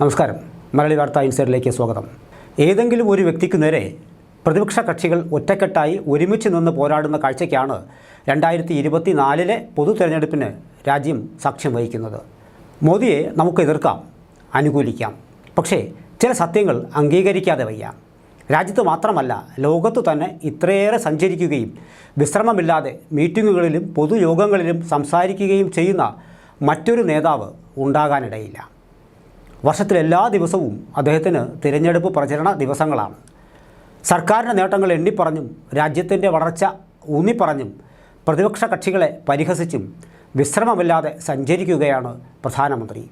നമസ്കാരം. മലയാളി വാർത്ത ഇൻസൈഡിലേക്ക് സ്വാഗതം. ഏതെങ്കിലും ഒരു വ്യക്തിക്ക് നേരെ പ്രതിപക്ഷ കക്ഷികൾ ഒറ്റക്കെട്ടായി ഒരുമിച്ച് നിന്ന് പോരാടുന്ന കാഴ്ചയ്ക്കാണ് രണ്ടായിരത്തി ഇരുപത്തി നാലിലെ പൊതു തെരഞ്ഞെടുപ്പിന് രാജ്യം സാക്ഷ്യം വഹിക്കുന്നത്. മോദിയെ നമുക്ക് എതിർക്കാം അനുകൂലിക്കാം. പക്ഷേ ചില സത്യങ്ങൾ അംഗീകരിക്കാതെ വയ്യ. രാജ്യത്ത് മാത്രമല്ല ലോകത്ത് തന്നെ ഇത്രയേറെ സഞ്ചരിക്കുകയും വിശ്രമമില്ലാതെ മീറ്റിങ്ങുകളിലും പൊതുയോഗങ്ങളിലും സംസാരിക്കുകയും ചെയ്യുന്ന മറ്റൊരു നേതാവ് ഉണ്ടാകാനിടയില്ല. വർഷത്തിലെല്ലാ ദിവസവും അദ്ദേഹത്തിന് തിരഞ്ഞെടുപ്പ് പ്രചരണ ദിവസങ്ങളാണ്. സർക്കാരിന്റെ നേട്ടങ്ങൾ എണ്ണിപ്പറഞ്ഞും രാജ്യത്തിന്റെ വളർച്ച ഊന്നിപ്പറഞ്ഞും പ്രതിപക്ഷ കക്ഷികളെ പരിഹസിച്ചും വിശ്രമമില്ലാതെ സഞ്ചരിക്കുകയാണ് പ്രധാനമന്ത്രി.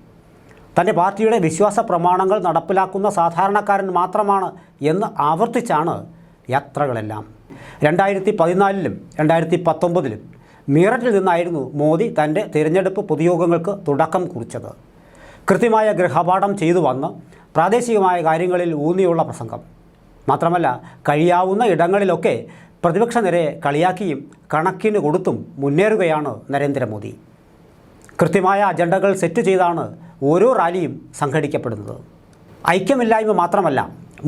തന്റെ പാർട്ടിയുടെ വിശ്വാസ പ്രമാണങ്ങൾ നടപ്പിലാക്കുന്ന സാധാരണക്കാരൻ മാത്രമാണ് എന്ന് ആവർത്തിച്ചാണ് യാത്രകളെല്ലാം. രണ്ടായിരത്തി പതിനാലിലും രണ്ടായിരത്തി പത്തൊമ്പതിലും മീററ്റിൽ നിന്നായിരുന്നു മോദി തന്റെ തിരഞ്ഞെടുപ്പ് പൊതുയോഗങ്ങൾക്ക് തുടക്കം കുറിച്ചത്. കൃത്യമായ ഗൃഹപാഠം ചെയ്തു വന്ന് പ്രാദേശികമായ കാര്യങ്ങളിൽ ഊന്നിയുള്ള പ്രസംഗം. മാത്രമല്ല കഴിയാവുന്ന ഇടങ്ങളിലൊക്കെ പ്രതിപക്ഷ നിരയെ കളിയാക്കിയും കണക്കിന് കൊടുത്തും മുന്നേറുകയാണ് നരേന്ദ്രമോദി. കൃത്യമായ അജണ്ടകൾ സെറ്റ് ചെയ്താണ് ഓരോ റാലിയും സംഘടിക്കപ്പെടുന്നത്. ഐക്യമില്ലായ്മ മാത്രമല്ല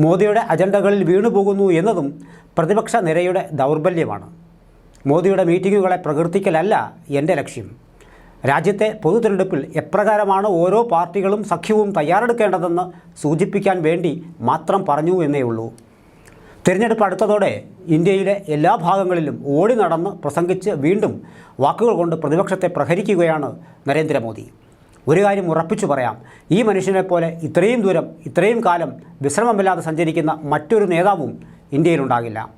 മോദിയുടെ അജണ്ടകളിൽ വീണുപോകുന്നു എന്നതും പ്രതിപക്ഷ നിരയുടെ ദൗർബല്യമാണ്. മോദിയുടെ മീറ്റിങ്ങുകളെ പ്രകീർത്തിക്കലല്ല എന്റെ ലക്ഷ്യം. രാജ്യത്തെ പൊതു തിരഞ്ഞെടുപ്പിൽ എപ്രകാരമാണ് ഓരോ പാർട്ടികളും സഖ്യവും തയ്യാറെടുക്കേണ്ടതെന്ന് സൂചിപ്പിക്കാൻ വേണ്ടി മാത്രം പറഞ്ഞു എന്നേ ഉള്ളൂ. തിരഞ്ഞെടുപ്പ് അടുത്തതോടെ ഇന്ത്യയിലെ എല്ലാ ഭാഗങ്ങളിലും ഓടി നടന്ന് പ്രസംഗിച്ച് വീണ്ടും വാക്കുകൾ കൊണ്ട് പ്രതിപക്ഷത്തെ പ്രഹരിക്കുകയാണ് നരേന്ദ്രമോദി. ഒരു കാര്യം ഉറപ്പിച്ചു പറയാം. ഈ മനുഷ്യനെ പോലെ ഇത്രയും ദൂരം ഇത്രയും കാലം വിശ്രമമില്ലാതെ സഞ്ചരിക്കുന്ന മറ്റൊരു നേതാവും ഇന്ത്യയിലുണ്ടാകില്ല.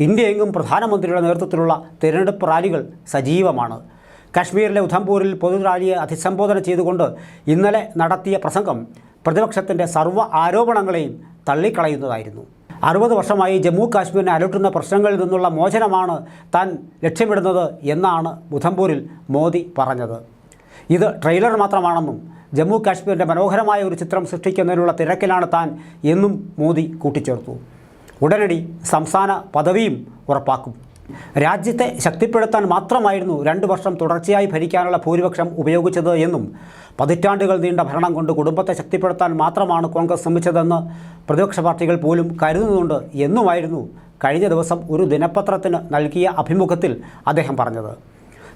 ഇന്ത്യയെങ്ങും പ്രധാനമന്ത്രിയുടെ നേതൃത്വത്തിലുള്ള തിരഞ്ഞെടുപ്പ് റാലികൾ സജീവമാണ്. കാശ്മീരിലെ ഉധംപൂരിൽ പൊതുറാലിയെ അഭിസംബോധന ചെയ്തുകൊണ്ട് ഇന്നലെ നടത്തിയ പ്രസംഗം പ്രതിപക്ഷത്തിന്റെ സർവ ആരോപണങ്ങളെയും തള്ളിക്കളയുന്നതായിരുന്നു. അറുപത് വർഷമായി ജമ്മു കാശ്മീരിനെ അലട്ടുന്ന പ്രശ്നങ്ങളിൽ നിന്നുള്ള മോചനമാണ് താൻ ലക്ഷ്യമിടുന്നത് എന്നാണ് ഉധംപൂരിൽ മോദി പറഞ്ഞത്. ഇത് ട്രെയിലർ മാത്രമാണെന്നും ജമ്മു കാശ്മീരിന്റെ മനോഹരമായ ഒരു ചിത്രം സൃഷ്ടിക്കുന്നതിനുള്ള തിരക്കിലാണ് താൻ എന്നും മോദി കൂട്ടിച്ചേർത്തു. ഉടനടി സംസ്ഥാന പദവിയും ഉറപ്പാക്കും. രാജ്യത്തെ ശക്തിപ്പെടുത്താൻ മാത്രമായിരുന്നു രണ്ട് വർഷം തുടർച്ചയായി ഭരിക്കാനുള്ള ഭൂരിപക്ഷം ഉപയോഗിച്ചത് എന്നും പതിറ്റാണ്ടുകൾ നീണ്ട ഭരണം കൊണ്ട് കുടുംബത്തെ ശക്തിപ്പെടുത്താൻ മാത്രമാണ് കോൺഗ്രസ് ശ്രമിച്ചതെന്ന് പ്രതിപക്ഷ പാർട്ടികൾ പോലും കരുതുന്നുണ്ട് എന്നുമായിരുന്നു കഴിഞ്ഞ ദിവസം ഒരു ദിനപത്രത്തിന് നൽകിയ അഭിമുഖത്തിൽ അദ്ദേഹം പറഞ്ഞത്.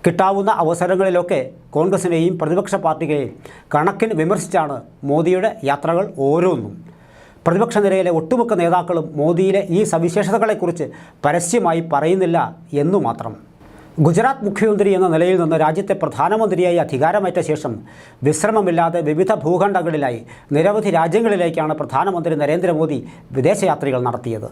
കിട്ടാവുന്ന അവസരങ്ങളിലൊക്കെ കോൺഗ്രസിനെയും പ്രതിപക്ഷ പാർട്ടികളെയും കണക്കിന് വിമർശിച്ചാണ് മോദിയുടെ യാത്രകൾ ഓരോന്നും. പ്രതിപക്ഷ നിരയിലെ ഒട്ടുമിക്ക നേതാക്കളും മോദിയിലെ ഈ സവിശേഷതകളെക്കുറിച്ച് പരസ്യമായി പറയുന്നില്ല എന്നു മാത്രം. ഗുജറാത്ത് മുഖ്യമന്ത്രി എന്ന നിലയിൽ നിന്ന് രാജ്യത്തെ പ്രധാനമന്ത്രിയായി അധികാരമേറ്റ ശേഷം വിശ്രമമില്ലാതെ വിവിധ ഭൂഖണ്ഡങ്ങളിലായി നിരവധി രാജ്യങ്ങളിലേക്കാണ് പ്രധാനമന്ത്രി നരേന്ദ്രമോദി വിദേശയാത്രകൾ നടത്തിയത്.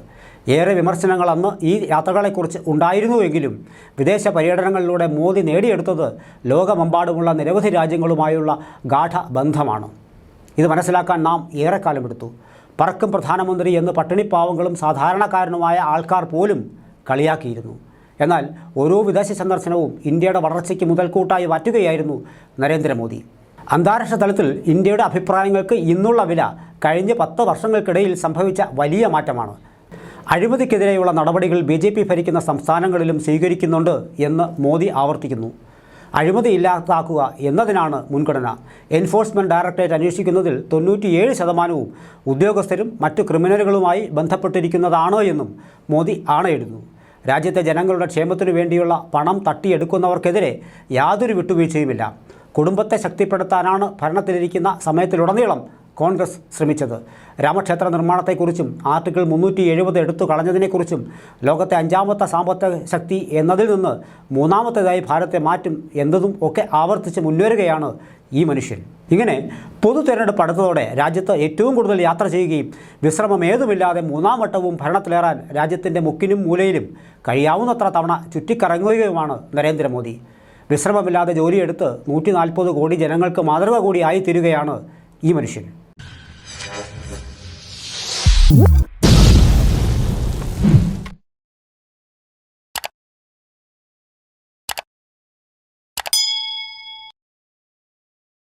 ഏറെ വിമർശനങ്ങൾ അന്ന് ഈ യാത്രകളെക്കുറിച്ച് ഉണ്ടായിരുന്നുവെങ്കിലും വിദേശ പര്യടനങ്ങളിലൂടെ മോദി നേടിയെടുത്തത് ലോകമെമ്പാടുമുള്ള നിരവധി രാജ്യങ്ങളുമായുള്ള ഗാഠ ബന്ധമാണ് ഇത് മനസ്സിലാക്കാൻ നാം ഏറെക്കാലമെടുത്തു. പറക്കും പ്രധാനമന്ത്രി എന്ന് പട്ടിണിപ്പാവങ്ങളും സാധാരണക്കാരനുമായ ആൾക്കാർ പോലും കളിയാക്കിയിരുന്നു. എന്നാൽ ഓരോ വിദേശ സന്ദർശനവും ഇന്ത്യയുടെ വളർച്ചയ്ക്ക് മുതൽക്കൂട്ടായി മാറ്റുകയായിരുന്നു നരേന്ദ്രമോദി. അന്താരാഷ്ട്ര തലത്തിൽ ഇന്ത്യയുടെ അഭിപ്രായങ്ങൾക്ക് ഇന്നുള്ള വില കഴിഞ്ഞ പത്ത് വർഷങ്ങൾക്കിടയിൽ സംഭവിച്ച വലിയ മാറ്റമാണ്. അഴിമതിക്കെതിരെയുള്ള നടപടികൾ ബി ഭരിക്കുന്ന സംസ്ഥാനങ്ങളിലും സ്വീകരിക്കുന്നുണ്ട് എന്ന് മോദി ആവർത്തിക്കുന്നു. അഴിമതി ഇല്ലാതാക്കുക എന്നതിനാണ് മുൻഗണന. എൻഫോഴ്സ്മെന്റ് ഡയറക്ടറേറ്റ് അന്വേഷിക്കുന്നതിൽ തൊണ്ണൂറ്റിയേഴ് ശതമാനവും ഉദ്യോഗസ്ഥരും മറ്റു ക്രിമിനലുകളുമായി ബന്ധപ്പെട്ടിരിക്കുന്നതാണോ എന്നും മോദി ആണയിടുന്നു രാജ്യത്തെ ജനങ്ങളുടെ ക്ഷേമത്തിനു വേണ്ടിയുള്ള പണം തട്ടിയെടുക്കുന്നവർക്കെതിരെ യാതൊരു വിട്ടുവീഴ്ചയുമില്ല. കുടുംബത്തെ ശക്തിപ്പെടുത്താനാണ് ഭരണത്തിലിരിക്കുന്ന സമയത്തിലുടനീളം കോൺഗ്രസ് ശ്രമിച്ചത്. രാമക്ഷേത്ര നിർമ്മാണത്തെക്കുറിച്ചും ആർട്ടിക്കിൾ മുന്നൂറ്റി എഴുപത് എടുത്തു കളഞ്ഞതിനെക്കുറിച്ചും ലോകത്തെ അഞ്ചാമത്തെ സാമ്പത്തിക ശക്തി എന്നതിൽ നിന്ന് മൂന്നാമത്തേതായി ഭാരത്തെ മാറ്റും എന്നതും ഒക്കെ ആവർത്തിച്ച് മുന്നേറുകയാണ് ഈ മനുഷ്യൻ. ഇങ്ങനെ പൊതു തെരഞ്ഞെടുപ്പ് അടുത്തതോടെ രാജ്യത്ത് ഏറ്റവും കൂടുതൽ യാത്ര ചെയ്യുകയും വിശ്രമം ഏതുമില്ലാതെ മൂന്നാം വട്ടവും ഭരണത്തിലേറാൻ രാജ്യത്തിന്റെ മുക്കിനും മൂലയിലും കഴിയാവുന്നത്ര തവണ ചുറ്റിക്കറങ്ങുകയുമാണ് നരേന്ദ്രമോദി. വിശ്രമമില്ലാതെ ജോലിയെടുത്ത് നൂറ്റി നാൽപ്പത് കോടി ജനങ്ങൾക്ക് മാതൃക കൂടി ആയിത്തീരുകയാണ് ഈ മനുഷ്യൻ.